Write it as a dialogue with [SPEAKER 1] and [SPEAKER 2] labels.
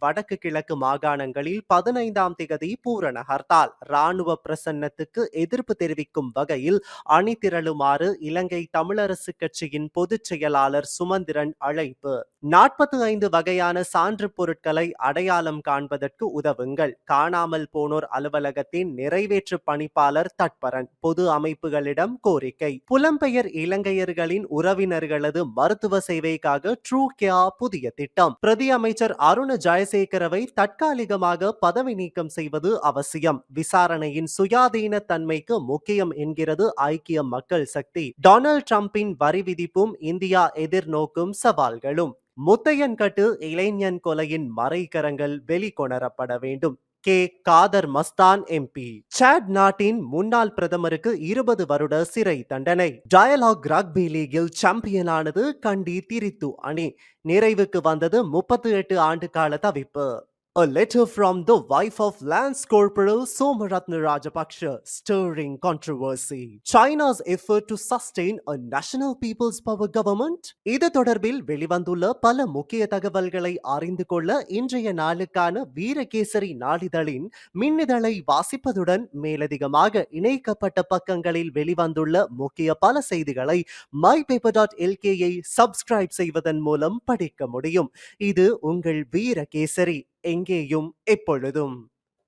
[SPEAKER 1] வடக்கு கிழக்கு மாகாணங்களில் பதினைந்தாம் திகதி பூரண ஹர்த்தால் ராணுவ பிரசன்னத்துக்கு எதிர்ப்பு தெரிவிக்கும் வகையில் அணி திரளுமாறு இலங்கை தமிழரசு கட்சியின் பொதுச் செயலாளர் சுமந்திரன் அழைப்பு. நாற்பத்தி ஐந்து வகையான சான்று பொருட்களை அடையாளம் காண்பதற்கு உதவுங்கள். காணாமல் போனோர் அலுவலகத்தின் நிறைவேற்று பணிப்பாளர் தட்பரன் பொது அமைப்புகளிடம் கோரிக்கை. புலம்பெயர் இலங்கையர்களின் உறவினர்களது மருத்துவ சேவைக்காக ட்ரூ கியா புதிய திட்டம். பிரதி அமைச்சர் அருண ஜெயசேகரவை தற்காலிகமாக பதவி நீக்கம் செய்வது அவசியம். விசாரணையின் சுயாதீன தன்மைக்கு முக்கியம் என்கிறது ஐக்கிய மக்கள் சக்தி. டொனால்ட் ட்ரம்பின் வரி விதிப்பும் இந்தியா எதிர்நோக்கும் சவால்களும். முத்தையன்கட்டு இளைஞன் கொலையின் மறைகரங்கள் வெளிக்கொணரப்பட வேண்டும். K. Kader Mastan MP chat நாட்டின் முன்னாள் பிரதமருக்கு இருபது வருட சிறை தண்டனை. டயலாக் ரக்பி லீகில் சாம்பியனானது கண்டி திரித்து அணி. நிறைவுக்கு வந்தது முப்பத்தி எட்டு ஆண்டு கால தவிப்பு. A letter from the wife of Lance Corporal Somaratna Rajapaksa, stirring controversy. China's effort to sustain a national people's power government? இது தொடர்பில் வெளிவந்துள்ள பல முக்கிய தகவல்களை அறிந்து கொள்ள இன்றைய நாளுக்கான வீரகேசரி நாளிதழின் மின்னிதழை வாசிப்பதுடன் மேலதிகமாக இணைக்கப்பட்ட பக்கங்களில் வெளிவந்துள்ள முக்கிய பல செய்திகளை மை பேப்பர் டாட் எல்கேயை சப்ஸ்கிரைப் செய்வதன் மூலம் படிக்க முடியும் இது உங்கள் வீரகேசரி எங்கேயும் எப்பொழுதும்